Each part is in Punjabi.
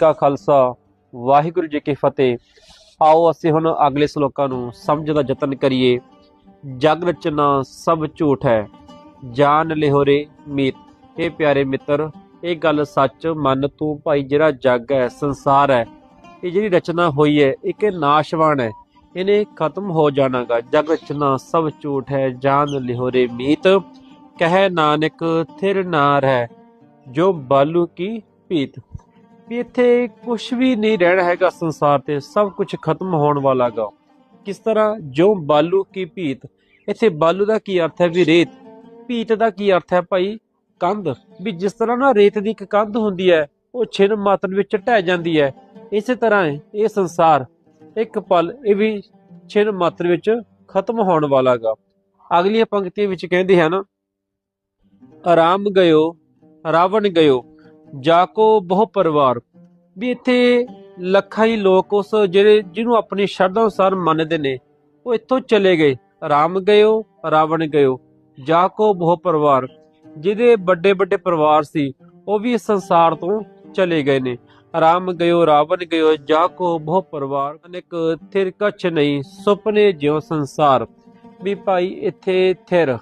ਕਾ ਖਾਲਸਾ, ਵਾਹਿਗੁਰੂ ਜੀ ਕੀ ਫਤਿਹ। ਆਓ ਅਸੀਂ ਹੁਣ ਅਗਲੇ ਸ਼ਲੋਕਾਂ ਨੂੰ ਸਮਝਣ ਦਾ ਯਤਨ ਕਰੀਏ। ਜਗ ਰਚਨਾ ਸਭ ਝੂਠ ਹੈ ਜਾਣ ਲਿਹੋਰੇ ਮੀਤ। ਇਹ ਪਿਆਰੇ ਮਿੱਤਰ, ਇਹ ਗੱਲ ਸੱਚ ਮੰਨ ਤੂੰ ਭਾਈ ਜਿਹੜਾ ਜੱਗ ਹੈ, ਸੰਸਾਰ ਹੈ। ਇਹ ਜਿਹੜੀ ਰਚਨਾ ਹੋਈ ਹੈ, ਇਹ ਕਿ ਨਾਸ਼ਵਾਨ ਹੈ। ਇਹਨੇ ਖਤਮ ਹੋ ਜਾਣਾਗਾ। ਜਗ ਰਚਨਾ ਸਭ ਝੂਠ ਹੈ ਜਾਣ ਲਿਹੋਰੇ ਮੀਤ। ਕਹਿ ਨਾਨਕ, ਥਿਰ ਨਾਰ ਹੈ, ਜੋ ਬਾਲੂ ਕੀ ਭੀਤ। ਵੀ ਇੱਥੇ ਕੁਝ ਵੀ ਨਹੀਂ ਰਹਿਣਾ ਹੈਗਾ ਸੰਸਾਰ ਤੇ, ਸਭ ਕੁਝ ਖਤਮ ਹੋਣ ਵਾਲਾਗਾ ਕਿਸ ਤਰ੍ਹਾਂ ਜੋ ਬਾਲੂ ਕੀ ਭੀਤ, ਇੱਥੇ ਬਾਲੂ ਦਾ ਕੀ ਅਰਥ ਹੈ ਵੀ ਰੇਤ? ਭੀਤ ਦਾ ਕੀ ਅਰਥ ਹੈ ਭਾਈ? ਕੰਧ। ਵੀ ਜਿਸ ਤਰ੍ਹਾਂ ਨਾ ਰੇਤ ਦੀ ਇੱਕ ਕੰਧ ਹੁੰਦੀ ਹੈ, ਉਹ ਛਿਨ ਮਾਤਰ ਵਿੱਚ ਢਹਿ ਜਾਂਦੀ ਹੈ। ਇਸੇ ਤਰ੍ਹਾਂ ਇਹ ਸੰਸਾਰ। ਇੱਕ ਪਲ ਇਹ ਵੀ ਛਿਨ ਮਾਤਰ ਵਿੱਚ ਖਤਮ ਹੋਣ ਵਾਲਾਗਾ ਅਗਲੀਆਂ ਪੰਕਤੀਆਂ ਵਿੱਚ ਕਹਿੰਦੇ ਹਨ, ਆਰਾਮ ਗਇਓ, ਰਾਵਣ ਗਇਓ। ਜਾਕੋ ਬਹੁ ਪਰਿਵਾਰ। ਵੀ ਇੱਥੇ ਲੱਖਾਂ ਹੀ ਲੋਕ ਉਸ ਜਿਹੜੇ ਜਿਹਨੂੰ ਆਪਣੀ ਸ਼ਰਧਾ ਅਨੁਸਾਰ ਮੰਨਦੇ ਨੇ, ਉਹ ਇੱਥੋਂ ਚਲੇ ਗਏ। ਰਾਮ ਗਇਓ, ਰਾਵਣ ਗਇਓ। ਜਾਕੋ ਬਹੁ ਪਰਿਵਾਰ। ਜਿਹਦੇ ਵੱਡੇ ਵੱਡੇ ਪਰਿਵਾਰ ਸੀ, ਉਹ ਵੀ ਇਸ ਸੰਸਾਰ ਤੋਂ ਚਲੇ ਗਏ ਨੇ। ਰਾਮ ਗਇਓ, ਰਾਵਣ ਗਇਓ ਜਾਕੋ ਬਹੁ ਪਰਿਵਾਰ। ਅਨੇਕ ਥਿਰ ਕਛ ਨਹੀਂ, ਸੁਪਨੇ ਜਿਉ ਸੰਸਾਰ। ਵੀ ਭਾਈ ਇੱਥੇ ਥਿਰ।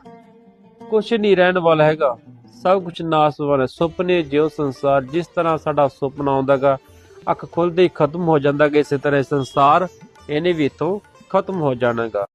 ਕੁਛ ਨਹੀਂ ਰਹਿਣ ਵਾਲਾ ਹੈਗਾ। ਸਭ ਕੁਝ ਨਾਸ ਵਾਲਾ ਹੈ। ਸੁਪਨੇ ਜਿਉ ਸੰਸਾਰ, ਜਿਸ ਤਰ੍ਹਾਂ ਸਾਡਾ ਸੁਪਨਾ ਆਉਂਦਾਗਾ, ਅੱਖ ਖੁੱਲਦੇ ਹੀ ਖਤਮ ਹੋ ਜਾਂਦਾਗਾ, ਇਸੇ ਤਰ੍ਹਾਂ ਸੰਸਾਰ ਇਹਨੇ ਵੀ ਇਥੋਂ ਖਤਮ ਹੋ ਜਾਣਾਗਾ